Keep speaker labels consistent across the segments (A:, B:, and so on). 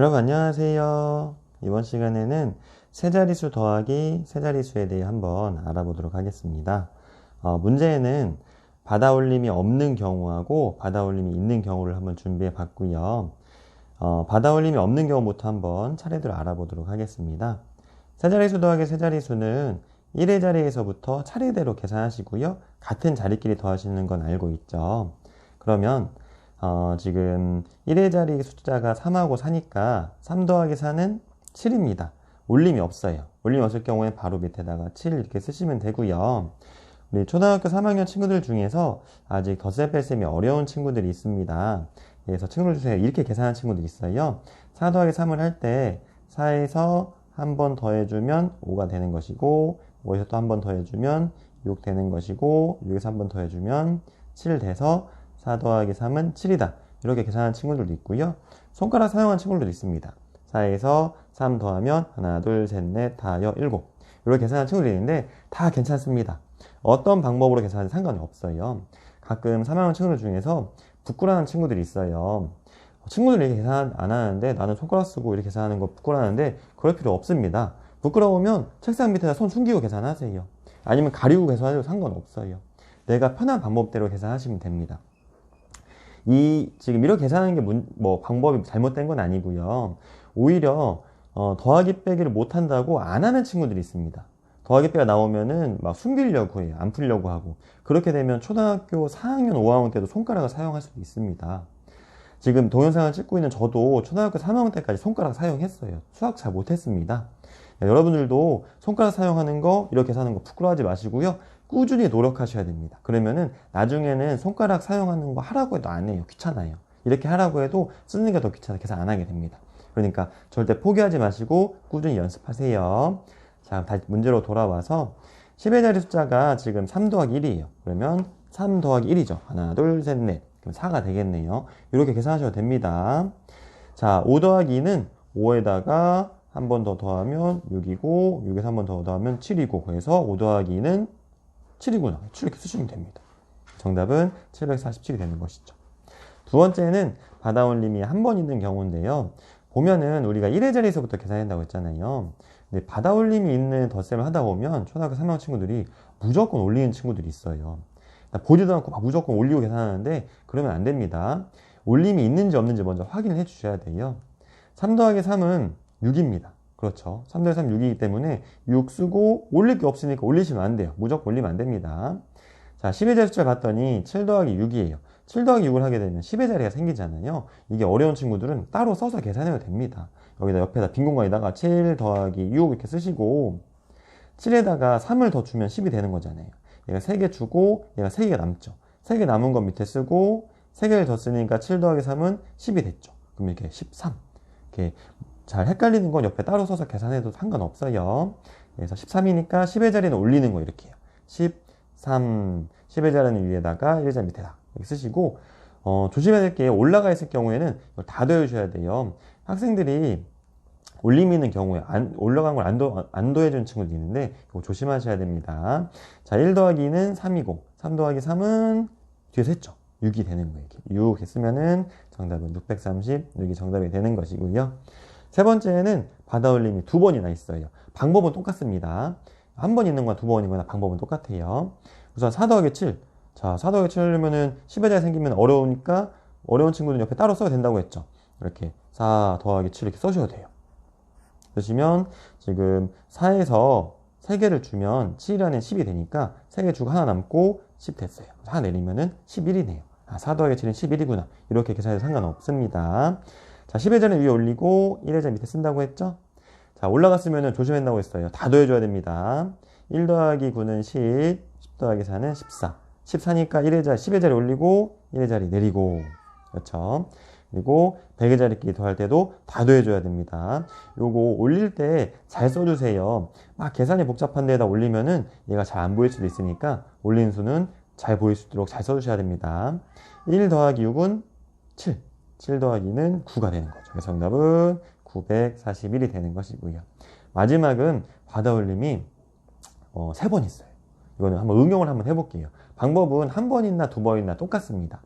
A: 여러분 안녕하세요. 이번 시간에는 세 자리수 더하기 세 자리수에 대해 한번 알아보도록 하겠습니다. 어, 문제에는 받아올림이 없는 경우하고 받아올림이 있는 경우를 한번 준비해 봤고요. 어, 받아올림이 없는 경우부터 한번 차례대로 알아보도록 하겠습니다. 세 자리수 더하기 세 자리수는 1의 자리에서부터 차례대로 계산하시고요. 같은 자리끼리 더하시는 건 알고 있죠. 그러면 어, 지금 1의 자리 숫자가 3하고 4니까 3 더하기 4는 7입니다. 올림이 없어요. 올림이 없을 경우에 바로 밑에다가 7 이렇게 쓰시면 되고요. 우리 초등학교 3학년 친구들 중에서 아직 덧셈 뺄셈이 어려운 친구들이 있습니다. 그래서 친구들 중에 이렇게 계산하는 친구들이 있어요. 4 더하기 3을 할 때 4에서 한 번 더해주면 5가 되는 것이고 5에서 또 한 번 더해주면 6 되는 것이고 6에서 한 번 더해주면 7 돼서 4 더하기 3은 7이다. 이렇게 계산하는 친구들도 있고요. 손가락 사용하는 친구들도 있습니다. 4에서 3 더하면 하나, 둘, 셋, 넷, 다, 여, 일곱. 이렇게 계산하는 친구들이 있는데 다 괜찮습니다. 어떤 방법으로 계산하는 상관이 없어요. 가끔 3학년 친구들 중에서 부끄러워하는 친구들이 있어요. 친구들이 이렇게 계산 안 하는데 나는 손가락 쓰고 이렇게 계산하는 거 부끄러워하는데 그럴 필요 없습니다. 부끄러우면 책상 밑에다 손 숨기고 계산하세요. 아니면 가리고 계산해도 상관없어요. 내가 편한 방법대로 계산하시면 됩니다. 이 지금 이렇게 계산하는 게 뭐 방법이 잘못된 건 아니고요. 오히려 어, 더하기 빼기를 못 한다고 안 하는 친구들이 있습니다. 더하기 빼기가 나오면은 막 숨기려고 해요. 안 풀려고 하고. 그렇게 되면 초등학교 4학년, 5학년 때도 손가락을 사용할 수도 있습니다. 지금 동영상을 찍고 있는 저도 초등학교 3학년 때까지 손가락 사용했어요. 수학 잘 못했습니다. 여러분들도 손가락 사용하는 거 이렇게 사는 거 부끄러워하지 마시고요. 꾸준히 노력하셔야 됩니다. 그러면은 나중에는 손가락 사용하는 거 하라고 해도 안 해요. 귀찮아요. 이렇게 하라고 해도 쓰는 게 더 귀찮아 계산 안 하게 됩니다. 그러니까 절대 포기하지 마시고 꾸준히 연습하세요. 자, 다시 문제로 돌아와서 10의 자리 숫자가 지금 3 더하기 1이에요. 그러면 3 더하기 1이죠. 하나, 둘, 셋, 넷. 그럼 4가 되겠네요. 이렇게 계산하셔도 됩니다. 자, 5 더하기 2는 5에다가 한 번 더 더하면 6이고 6에서 한 번 더 더하면 7이고 그래서 5 더하기 2는 7이구나. 7 이렇게 쓰시면 됩니다. 정답은 747이 되는 것이죠. 두 번째는 받아올림이 한 번 있는 경우인데요. 보면은 우리가 1의 자리에서부터 계산한다고 했잖아요. 근데 받아올림이 있는 덧셈을 하다 보면 초등학교 3학년 친구들이 무조건 올리는 친구들이 있어요. 보지도 않고 막 무조건 올리고 계산하는데 그러면 안 됩니다. 올림이 있는지 없는지 먼저 확인을 해 주셔야 돼요. 3 더하기 3은 6입니다. 그렇죠. 3 더하기 3 6이기 때문에 6 쓰고 올릴 게 없으니까 올리시면 안 돼요. 무조건 올리면 안 됩니다. 자, 10의 자리 숫자 봤더니 7 더하기 6이에요. 7 더하기 6을 하게 되면 10의 자리가 생기잖아요. 이게 어려운 친구들은 따로 써서 계산해도 됩니다. 여기다 옆에다 빈 공간에다가 7 더하기 6 이렇게 쓰시고 7에다가 3을 더 주면 10이 되는 거잖아요. 얘가 3개 주고 얘가 3개가 남죠. 3개 남은 건 밑에 쓰고 3개를 더 쓰니까 7 더하기 3은 10이 됐죠. 그럼 이렇게 13. 이렇게 잘 헷갈리는 건 옆에 따로 써서 계산해도 상관없어요. 그래서 13이니까 10의 자리는 올리는 거 이렇게 해요. 13. 10의 자리는 위에다가 1자 밑에다. 이렇게 쓰시고, 어, 조심해야 될 게 올라가 있을 경우에는 다 더해주셔야 돼요. 학생들이 올림이 있는 경우에 안, 올라간 걸 안, 더, 안 더해주는 친구도 있는데 이거 조심하셔야 됩니다. 자, 1 더하기 2는 3이고 3 더하기 3은 뒤에서 했죠. 6이 되는 거예요. 6 했으면은 정답은 630, 6이 정답이 되는 것이고요. 세 번째는 받아올림이 두 번이나 있어요. 방법은 똑같습니다. 한 번 있는 거나 두 번이거나 방법은 똑같아요. 우선 4 더하기 7. 자, 4 더하기 7 하려면은 10의 자리 생기면 어려우니까 어려운 친구는 옆에 따로 써야 된다고 했죠. 이렇게 4 더하기 7 이렇게 써셔도 돼요. 그러시면 지금 4에서 3개를 주면 7 안에 10이 되니까 3개 주고 하나 남고 10 됐어요. 하나 내리면은 11이네요. 아, 4 더하기 7은 11이구나. 이렇게 계산해도 상관없습니다. 자, 10의 자리 위에 올리고 1의 자리 밑에 쓴다고 했죠? 자, 올라갔으면 조심한다고 했어요. 다 더해줘야 됩니다. 1 더하기 9는 10, 10 더하기 4는 14. 14니까 1의 자리, 10의 자리 올리고 1의 자리 내리고. 그렇죠? 그리고 100의 자리끼리 더할 때도 다 더해줘야 됩니다. 요거 올릴 때 잘 써주세요. 막 계산이 복잡한 데에다 올리면은 얘가 잘 안 보일 수도 있으니까 올린 수는 잘 보일 수 있도록 잘 써주셔야 됩니다. 1 더하기 6은 7. 7 더하기는 9가 되는 거죠. 그래서 정답은 941이 되는 것이고요. 마지막은 받아올림이 어, 3번 있어요. 이거는 한번 응용을 한번 해볼게요. 방법은 한 번이나 두 번이나 똑같습니다.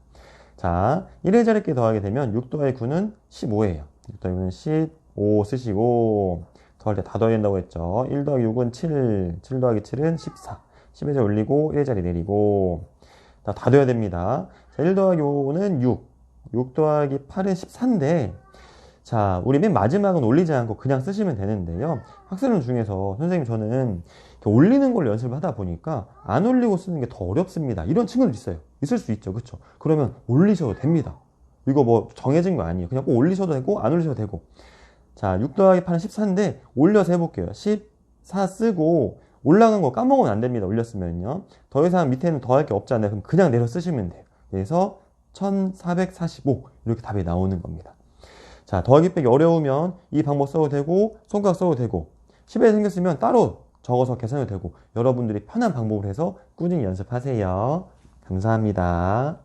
A: 자, 1의 자리끼리 더하게 되면 6 더하기 9는 15예요. 여기는 15 쓰시고 더할 때 다 더해야 된다고 했죠. 1 더하기 6은 7, 7 더하기 7은 14. 10의 자리 올리고 1의 자리 내리고 다, 다 더해야 됩니다. 자, 1 더하기 5는 6, 6 더하기 8은 14인데 자, 우리 맨 마지막은 올리지 않고 그냥 쓰시면 되는데요. 학생들 중에서 선생님 저는 올리는 걸 연습을 하다 보니까 안 올리고 쓰는 게 더 어렵습니다. 이런 친구들 있어요. 있을 수 있죠. 그쵸? 그러면 올리셔도 됩니다. 이거 뭐 정해진 거 아니에요. 그냥 꼭 올리셔도 되고 안 올리셔도 되고. 자, 6 더하기 8은 14인데 올려서 해볼게요. 14 쓰고 올라간 거 까먹으면 안 됩니다. 올렸으면요. 더 이상 밑에는 더할 게 없잖아요. 그럼 그냥 내려 쓰시면 돼요. 그래서 1445 이렇게 답이 나오는 겁니다. 자, 더하기 빼기 어려우면 이 방법 써도 되고 손가락 써도 되고 10에 생겼으면 따로 적어서 계산해도 되고 여러분들이 편한 방법을 해서 꾸준히 연습하세요. 감사합니다.